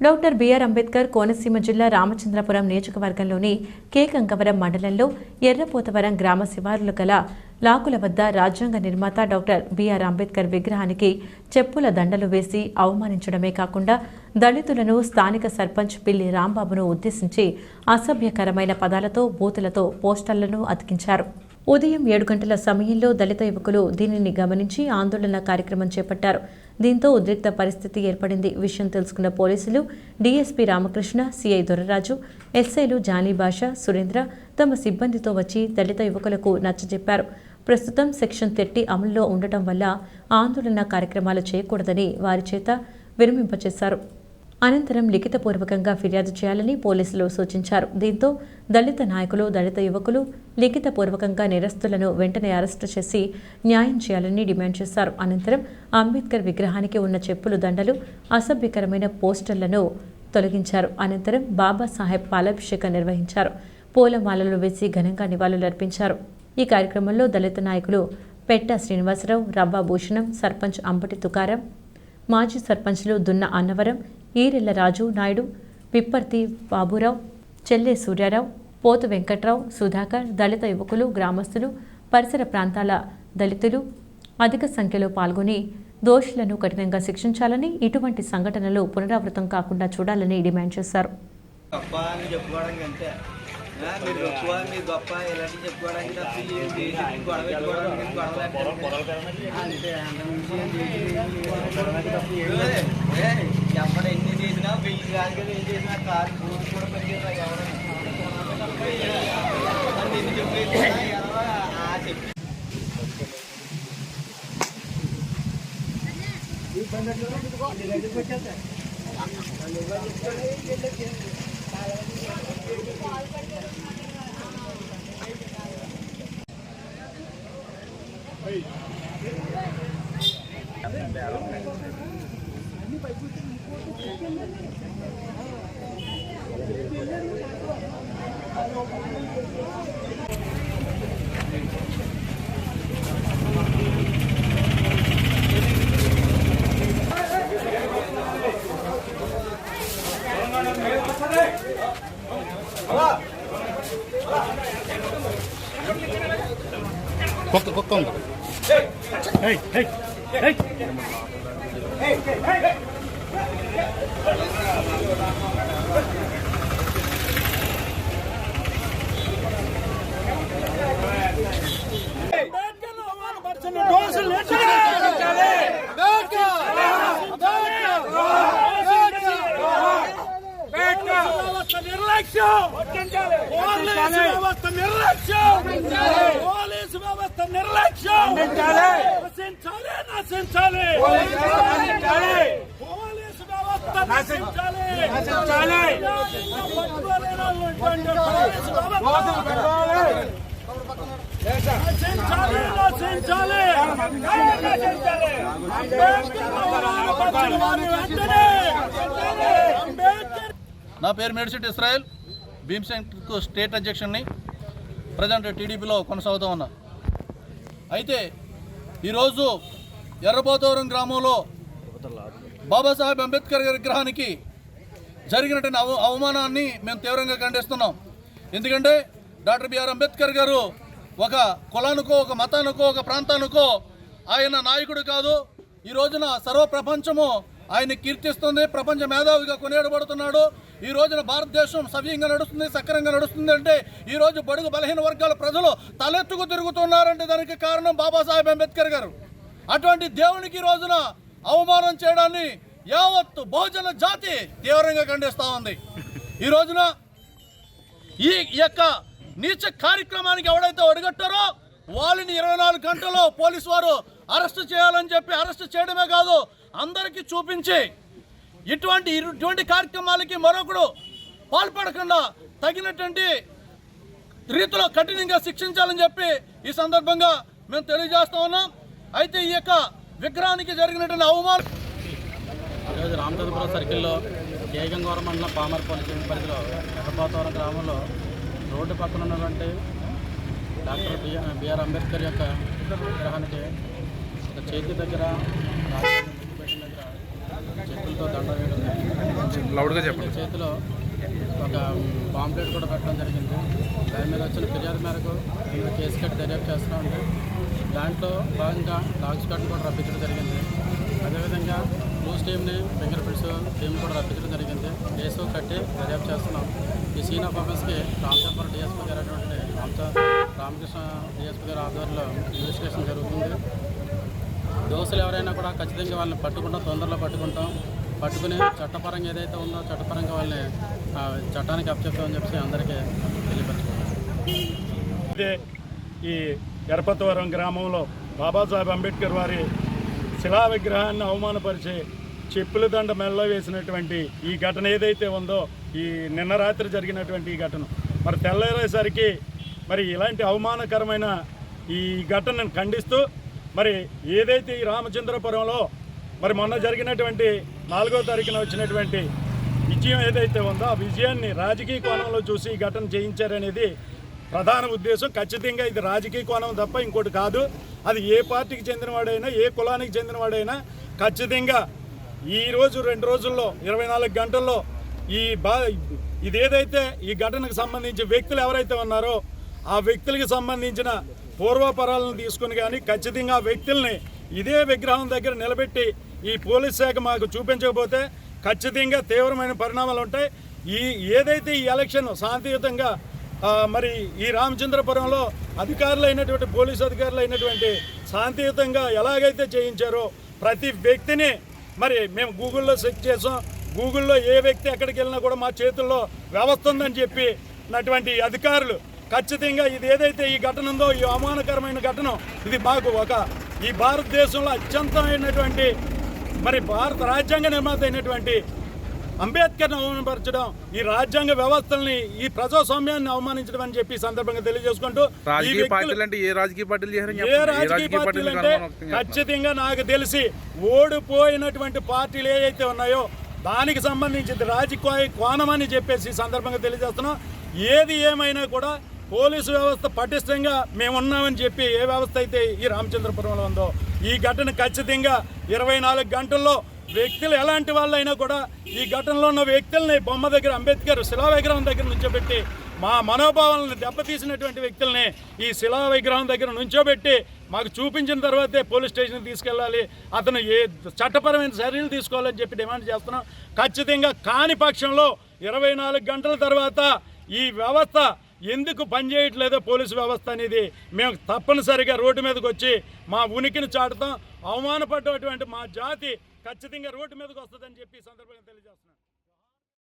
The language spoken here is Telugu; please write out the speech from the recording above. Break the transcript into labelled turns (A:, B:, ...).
A: డాక్టర్ బిఆర్ అంబేద్కర్ కోనసీమ జిల్లా రామచంద్రపురం నియోజకవర్గంలోని కే మండలంలో ఎర్రపోతవరం గ్రామ శివారులు గల లాకుల వద్ద రాజ్యాంగ నిర్మాత డాక్టర్ బిఆర్ అంబేద్కర్ విగ్రహానికి చెప్పుల దండలు వేసి అవమానించడమే కాకుండా దళితులను స్థానిక సర్పంచ్ పిల్లి రాంబాబును ఉద్దేశించి అసభ్యకరమైన పదాలతో బూతులతో పోస్టర్లను అతికించారు. ఉదయం ఏడు గంటల సమయంలో దళిత యువకులు దీనిని గమనించి ఆందోళన కార్యక్రమం చేపట్టారు. దీంతో ఉద్రిక్త పరిస్థితి ఏర్పడింది. విషయం తెలుసుకున్న పోలీసులు డీఎస్పీ రామకృష్ణ సిఐ దొరరాజు ఎస్ఐలు జానీ భాష సురేంద్ర తమ సిబ్బందితో వచ్చి దళిత యువకులకు నచ్చజెప్పారు. ప్రస్తుతం సెక్షన్ థర్టీ అమల్లో ఉండటం వల్ల ఆందోళన కార్యక్రమాలు చేయకూడదని వారి చేత విరమింపచేశారు అనంతరం లిఖితపూర్వకంగా ఫిర్యాదు చేయాలని పోలీసులు సూచించారు. దీంతో దళిత నాయకులు దళిత యువకులు లిఖితపూర్వకంగా నిరస్తులను వెంటనే అరెస్టు చేసి న్యాయం చేయాలని డిమాండ్ చేశారు. అనంతరం అంబేద్కర్ విగ్రహానికి ఉన్న చెప్పులు దండలు అసభ్యకరమైన పోస్టర్లను తొలగించారు. అనంతరం బాబాసాహెబ్ పాలాభిషేకం నిర్వహించారు. పూలమాలలు వేసి ఘనంగా నివాళులర్పించారు ఈ కార్యక్రమంలో దళిత నాయకులు పెట్ట శ్రీనివాసరావు రవ్వ భూషణం సర్పంచ్ అంబటి తుకారం మాజీ సర్పంచ్లు దున్న అన్నవరం ఈరెళ్ళ రాజు నాయుడు పిప్పర్తి బాబురావు చెల్లె సూర్యారావు పోతు వెంకట్రావు సుధాకర్ దళిత యువకులు గ్రామస్తులు పరిసర ప్రాంతాల దళితులు అధిక సంఖ్యలో పాల్గొని దోషులను కఠినంగా శిక్షించాలని ఇటువంటి సంఘటనలు పునరావృతం కాకుండా చూడాలని డిమాండ్ చేశారు.
B: అని చెప్పుకోవడానికి అంతే ఏం చేసినా కాదు భూమి కూడా పెరిగేది ఎవరైనా ఎన్ని చెప్పేసి ఆ చెప్పి.
C: కుక్క కుక్క ఉంది
D: నిర్లక్ష్యం వ్యవస్థ నిర్లక్ష్యం పోలీసు వ్యవస్థ నిర్లక్ష్యం. నశించాలి నశించాలి. పోలీసు వ్యవస్థ నశించాలి. నశించాలి.
C: నా పేరు మేడిశెట్టి ఇస్రాయల్. భీమ్సెంట్కు స్టేట్ అధ్యక్షుడిని ప్రజెంట్ టీడీపీలో కొనసాగుతూ ఉన్నా. అయితే ఈరోజు ఎర్రబోతవరం గ్రామంలో బాబాసాహెబ్ అంబేద్కర్ గారి విగ్రహానికి జరిగినటువంటి అవ అవమానాన్ని మేము తీవ్రంగా ఖండిస్తున్నాం. ఎందుకంటే డాక్టర్ బిఆర్ అంబేద్కర్ గారు ఒక కులానికో ఒక మతానికో ఒక ప్రాంతానికో ఆయన నాయకుడు కాదు. ఈ రోజున సర్వ ప్రపంచము ఆయన కీర్తిస్తుంది ప్రపంచ మేధావిగా కొనియాడబడుతున్నాడు. ఈ రోజున భారతదేశం సవ్యంగా నడుస్తుంది సక్రంగా నడుస్తుంది అంటే ఈ రోజు బడుగు బలహీన వర్గాల ప్రజలు తలెత్తుకు తిరుగుతున్నారంటే దానికి కారణం బాబాసాహెబ్ అంబేద్కర్ గారు. అటువంటి దేవునికి ఈ రోజున అవమానం చేయడాన్ని యావత్తు బహుజన జాతి తీవ్రంగా ఖండిస్తూ ఉంది. ఈ రోజున ఈ యొక్క నీచ కార్యక్రమానికి ఎవడైతే ఒడిగట్టారో వాళ్ళని ఇరవై నాలుగు గంటల్లో పోలీసు వారు అరెస్ట్ చేయాలని చెప్పి అరెస్ట్ చేయడమే కాదు అందరికీ చూపించి ఇటువంటి ఇటువంటి కార్యక్రమాలకి మరొకడు పాల్పడకుండా తగినటువంటి రీతిలో కఠినంగా శిక్షించాలని చెప్పి ఈ సందర్భంగా మేము తెలియజేస్తా ఉన్నాం. అయితే ఈ యొక్క విగ్రహానికి జరిగినటువంటి అవమానం
E: ఈరోజు రామచంద్రపురం సర్కిల్లో కేగంగోర మండలం పామర్పల్లి చెంది పరిధిలో ఎర్రపాతవరం గ్రామంలో రోడ్డు పక్కన ఉన్నటువంటి డాక్టర్ బిఆర్ అంబేద్కర్ యొక్క విగ్రహానికి ఒక చేతి దగ్గర రాజకీయ ముద్దు పెట్టిన దగ్గర చేతులతో దండ వేయడం.
F: లౌడ్గా చెప్పండి.
E: చేతిలో ఒక పాంప్లెట్ కూడా పెట్టడం జరిగింది. దాని మీద వచ్చిన ఫిర్యాదు మేరకు కేసు కట్టి దర్యాప్తు చేస్తూ ఉంటే దాంట్లో భాగంగా డాగ్స్ కట్ కూడా రప్పించడం జరిగింది. అదేవిధంగా న్యూస్ టీమ్ని ఫింగర్ ప్రింట్స్ టీం కూడా రప్పించడం జరిగింది. కేసు కట్టి దర్యాప్తు చేస్తున్నాం. ఈ సీన్ ఆఫ్ ఆఫీస్కి రామచంద్ర డిఎస్పీ గారు అటువంటి రామచ రామకృష్ణ డిఎస్పీ గారి ఆధ్వర్యంలో ఇన్వెస్టిగేషన్ జరుగుతుంది. దోషులు ఎవరైనా కూడా ఖచ్చితంగా వాళ్ళని పట్టుకుంటాం తొందరలో పట్టుకుంటాం. పట్టుకుని చట్టపరంగా ఏదైతే ఉందో చట్టపరంగా వాళ్ళని చట్టానికి అప్పచెప్తామని చెప్పి అందరికీ తెలియపరచుకుంటాం
D: ఈ ఎరపతవరం గ్రామంలో బాబాసాహెబ్ అంబేద్కర్ వారి శిలా విగ్రహాన్ని అవమానపరిచే చెప్పుల దండ మెల్ల వేసినటువంటి ఈ ఘటన ఏదైతే ఉందో ఈ నిన్న రాత్రి జరిగినటువంటి ఈ ఘటన. మరి తెల్లారేసరికి మరి ఇలాంటి అవమానకరమైన ఈ ఘటనను ఖండిస్తూ మరి ఏదైతే ఈ రామచంద్రపురంలో మరి మొన్న జరిగినటువంటి నాలుగో తారీఖున వచ్చినటువంటి విజయం ఏదైతే ఉందో ఆ విజయాన్ని రాజకీయ కోణంలో చూసి ఈ ఘటన చేయించారనేది ప్రధాన ఉద్దేశం. ఖచ్చితంగా ఇది రాజకీయ కోణం తప్ప ఇంకోటి కాదు. అది ఏ పార్టీకి చెందినవాడైనా ఏ కులానికి చెందినవాడైనా ఖచ్చితంగా ఈరోజు రెండు రోజుల్లో ఇరవై నాలుగు గంటల్లో ఈ బా ఇదేదైతే ఈ ఘటనకు సంబంధించి వ్యక్తులు ఎవరైతే ఉన్నారో ఆ వ్యక్తులకి సంబంధించిన పూర్వపరాలను తీసుకుని కానీ ఖచ్చితంగా ఆ వ్యక్తుల్ని ఇదే విగ్రహం దగ్గర నిలబెట్టి ఈ పోలీస్ శాఖ మాకు చూపించకపోతే ఖచ్చితంగా తీవ్రమైన పరిణామాలు ఉంటాయి. ఈ ఏదైతే ఈ ఎలక్షన్ శాంతియుతంగా మరి ఈ రామచంద్రపురంలో అధికారులు అయినటువంటి పోలీసు అధికారులు అయినటువంటి శాంతియుతంగా ఎలాగైతే చేయించారో ప్రతి వ్యక్తిని మరి మేము గూగుల్లో సెర్చ్ చేసాం. గూగుల్లో ఏ వ్యక్తి ఎక్కడికి వెళ్ళినా కూడా మా చేతుల్లో వ్యవస్థ ఉందని చెప్పి నటువంటి అధికారులు ఖచ్చితంగా ఇది ఏదైతే ఈ ఘటన ఉందో ఈ అవమానకరమైన ఘటన ఇది మాకు ఒక ఈ భారతదేశంలో అత్యంతమైనటువంటి మరి భారత రాజ్యాంగ నిర్మాత అయినటువంటి అంబేద్కర్ని అవమానపరచడం ఈ రాజ్యాంగ వ్యవస్థల్ని ఈ ప్రజాస్వామ్యాన్ని అవమానించడం అని చెప్పి సందర్భంగా తెలియజేసుకుంటూ ఈ
F: రాజకీయ
D: వ్యక్తులు-
F: పార్టీలు అంటే ఏ రాజకీయ పార్టీలు చేశారని
D: ఏ
F: చెప్పండి.
D: రాజకీయ పార్టీలు అంటే ఖచ్చితంగా నాకు తెలిసి ఓడిపోయినటువంటి పార్టీలు ఏవైతే ఉన్నాయో దానికి సంబంధించి రాజకీయ కోణం అని చెప్పేసి ఈ సందర్భంగా తెలియజేస్తున్నాం ఏది ఏమైనా కూడా పోలీసు వ్యవస్థ పటిష్టంగా మేము ఉన్నామని చెప్పి ఏ వ్యవస్థ అయితే ఈ రామచంద్రపురంలో ఉందో ఈ ఘటన ఖచ్చితంగా ఇరవై నాలుగు గంటల్లో వ్యక్తులు ఎలాంటి వాళ్ళైనా కూడా ఈ ఘటనలో ఉన్న వ్యక్తుల్ని బొమ్మ దగ్గర అంబేద్కర్ శిలా విగ్రహం దగ్గర నుంచోబెట్టి మా మనోభావాలను దెబ్బతీసినటువంటి వ్యక్తుల్ని ఈ శిలా విగ్రహం దగ్గర నుంచోబెట్టి మాకు చూపించిన తర్వాతే పోలీస్ స్టేషన్కి తీసుకెళ్ళాలి. అతను ఏ చట్టపరమైన చర్యలు తీసుకోవాలని చెప్పి డిమాండ్ చేస్తున్నాం. ఖచ్చితంగా కాని పక్షంలో ఇరవై నాలుగు గంటల తర్వాత ఈ వ్యవస్థ ఎందుకు పనిచేయట్లేదో పోలీసు వ్యవస్థ అనేది మేము తప్పనిసరిగా రోడ్డు మీదకి వచ్చి మా ఉనికిని చాటుతాం. అవమానపడ్డటువంటి మా జాతి ఖచ్చితంగా రోడ్డు మీదకి వస్తుందని చెప్పి సందర్భంగా తెలియజేస్తున్నాం.